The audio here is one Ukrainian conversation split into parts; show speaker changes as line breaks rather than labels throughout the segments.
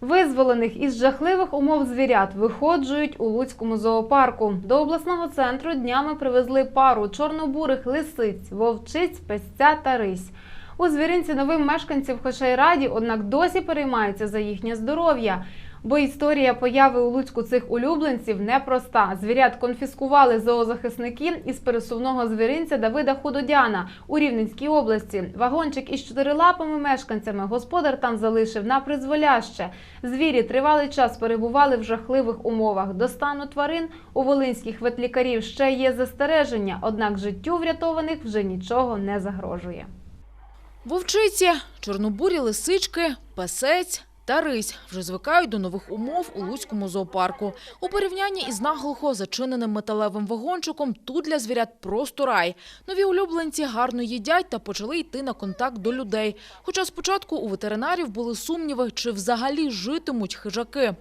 Визволених із жахливих умов звірят виходжують у Луцькому зоопарку. До обласного центру днями привезли пару чорнобурих лисиць, вовчиць, песця та рись. У звіринці новим мешканців хоча й раді, однак досі переймаються за їхнє здоров'я. Бо історія появи у Луцьку цих улюбленців непроста. Звірят конфіскували зоозахисники із пересувного звіринця Давида Худодяна у Рівненській області. Вагончик із чотирилапими мешканцями господар там залишив на призволяще. Звірі тривалий час перебували в жахливих умовах. До стану тварин у волинських ветлікарів ще є застереження, однак життю врятованих вже нічого не загрожує.
Вовчиці, чорнобурі лисички, песець та рись вже звикають до нових умов у Луцькому зоопарку. У порівнянні із наглухо зачиненим металевим вагончиком тут для звірят просто рай. Нові улюбленці гарно їдять та почали йти на контакт до людей. Хоча спочатку у ветеринарів були сумніви, чи взагалі житимуть хижаки.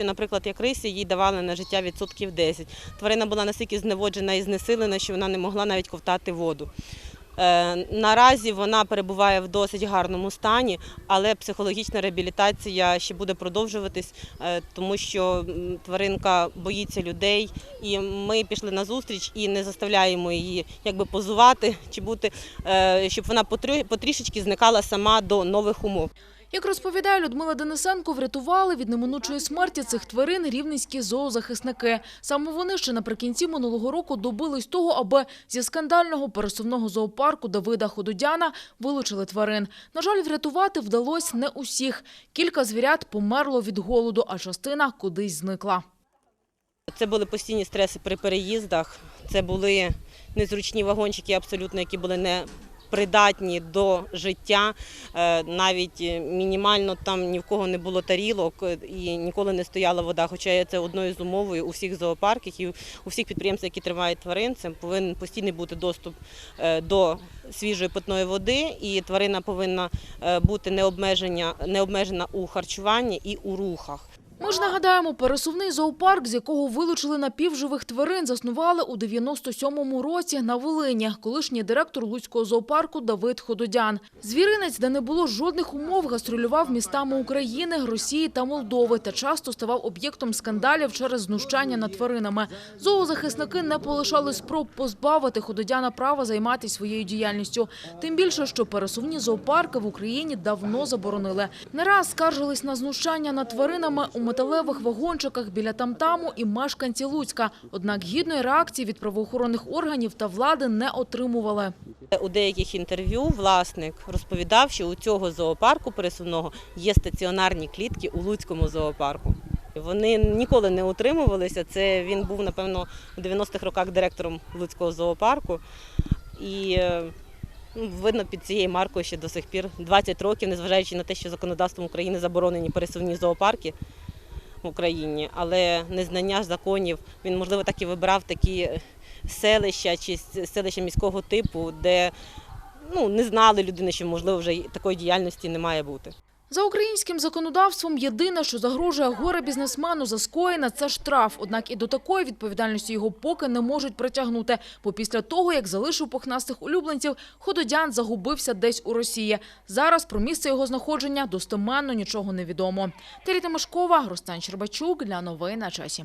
Наприклад, як рисі їй давали на життя відсотків 10. Тварина була настільки зневоджена і знесилена, що вона не могла навіть ковтати воду. Е, Наразі вона перебуває в досить гарному стані, але психологічна реабілітація ще буде продовжуватись, е, тому що тваринка боїться людей, і ми пішли на зустріч і не заставляємо її якби позувати чи бути, е, щоб вона потрі- потрішечки зникала сама до нових умов.
Як розповідає Людмила Денисенко, врятували від неминучої смерті цих тварин рівненські зоозахисники. Саме вони ще наприкінці минулого року добились того, аби зі скандального пересувного зоопарку Давида Хододяна вилучили тварин. На жаль, врятувати вдалося не усіх. Кілька звірят померло від голоду, а частина кудись зникла.
Це були постійні стреси при переїздах. Це були незручні вагончики, абсолютно, які були не придатні до життя. Е, Навіть е, мінімально там ні в кого не було тарілок е, і ніколи не стояла вода. Хоча це одною з умовою у всіх зоопарках і у всіх підприємств, які тримають тварин, це повинен постійний бути доступ до свіжої питної води, і тварина повинна бути необмежена у харчуванні і у рухах.
Ми ж нагадаємо, пересувний зоопарк, з якого вилучили напівживих тварин, заснували у 97-му році на Волині. Колишній директор Луцького зоопарку Давид Хододян. Звіринець, де не було жодних умов, гастролював містами України, Росії та Молдови та часто ставав об'єктом скандалів через знущання над тваринами. Зоозахисники не полишали спроб позбавити Хододяна права займатися своєю діяльністю. Тим більше, що пересувні зоопарки в Україні давно заборонили. Не раз скаржились на знущання над тваринами у металевих вагончиках біля тамтаму і мешканці Луцька. Однак гідної реакції від правоохоронних органів та влади не отримували.
У деяких інтерв'ю власник розповідав, що у цього зоопарку пересувного є стаціонарні клітки у Луцькому зоопарку. Вони ніколи не утримувалися. Це він був, напевно, у 90-х роках директором Луцького зоопарку. І е, ну, видно, під цією маркою ще до сих пір 20 років, незважаючи на те, що законодавством України заборонені пересувні зоопарки в Україні, але незнання законів, він, можливо, так і вибирав такі селища чи селища міського типу, де ну, не знали людини, що можливо вже такої діяльності не має бути.
За українським законодавством єдине, що загрожує горе бізнесмену за скоєне – це штраф. Однак і до такої відповідальності його поки не можуть притягнути. Бо після того, як залишив пухнастих улюбленців, Хододян загубився десь у Росії. Зараз про місце його знаходження достеменно нічого не відомо. Теріта Мишкова, Рустан Щербачук для новин на часі.